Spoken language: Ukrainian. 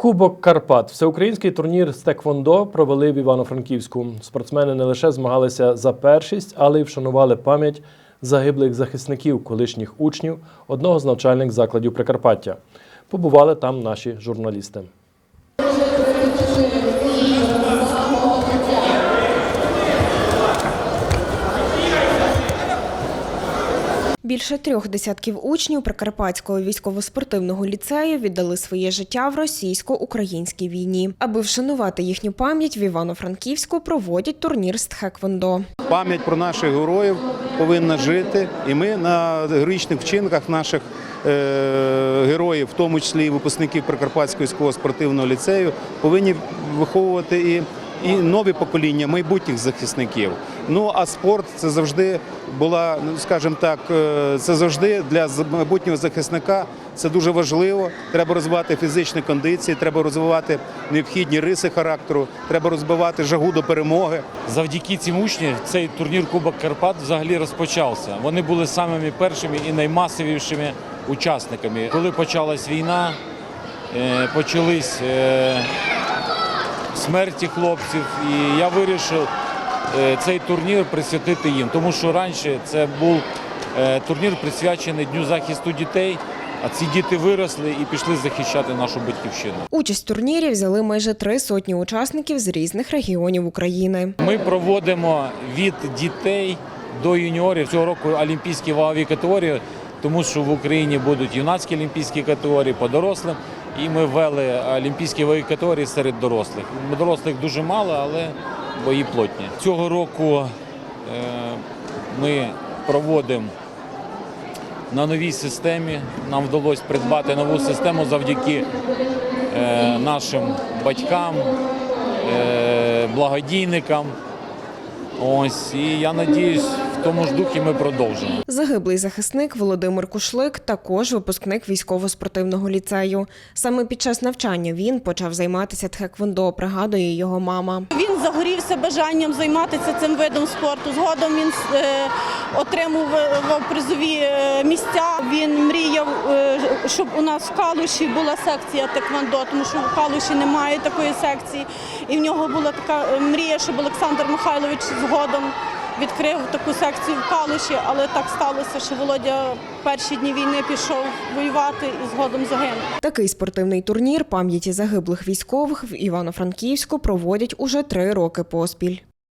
Кубок Карпат. Всеукраїнський турнір з Теквондо провели в Івано-Франківську. Спортсмени не лише змагалися за першість, але й вшанували пам'ять загиблих захисників, колишніх учнів одного з навчальних закладів Прикарпаття. Побували там наші журналісти. Більше трьох десятків учнів Прикарпатського військово-спортивного ліцею віддали своє життя в російсько-українській війні. Аби вшанувати їхню пам'ять, в Івано-Франківську проводять турнір з тхеквондо. Пам'ять про наших героїв повинна жити, і ми на героїчних вчинках наших е, героїв, в тому числі і випускників Прикарпатського військового спортивного ліцею, повинні виховувати і. І нові покоління майбутніх захисників. Ну а спорт це завжди була, ну скажімо так, е, це завжди для майбутнього захисника. Це дуже важливо. Треба розвивати фізичні кондиції, треба розвивати необхідні риси характеру, треба розвивати жагу до перемоги. Завдяки цим учням цей турнір Кубок Карпат взагалі розпочався. Вони були самими першими і наймасовішими учасниками. Коли почалась війна, е, почались е, смерті хлопців, і я вирішив цей турнір присвятити їм, тому що раніше це був е, турнір присвячений Дню захисту дітей. А ці діти виросли і пішли захищати нашу батьківщину. Участь в турнірі взяли майже три сотні учасників з різних регіонів України. Ми проводимо від дітей до юніорів цього року олімпійські вагові категорії, тому що в Україні будуть юнацькі олімпійські категорії по дорослим. І ми ввели олімпійські вагові категорії серед дорослих. Дорослих дуже мало, але бої плотні. Цього року е, ми проводимо на новій системі. Нам вдалося придбати нову систему завдяки е, нашим батькам, е, благодійникам. Ось, і я надіюсь, в тому ж духі ми продовжимо. Загиблий захисник Володимир Кушлик також випускник військово-спортивного ліцею. Саме під час навчання він почав займатися тхеквондо, пригадує його мама. Він загорівся бажанням займатися цим видом спорту. Згодом він е, отримував призові е, місця. Він мріяв, е, щоб у нас в Калуші була секція теквондо, тому що в Калуші немає такої секції. І в нього була така мрія, щоб Олександр Михайлович згодом відкрив таку секцію в Калуші, але так сталося, що Володя перші дні війни пішов воювати і згодом загинув. Такий спортивний турнір пам'яті загиблих військових в Івано-Франківську проводять уже три роки поспіль.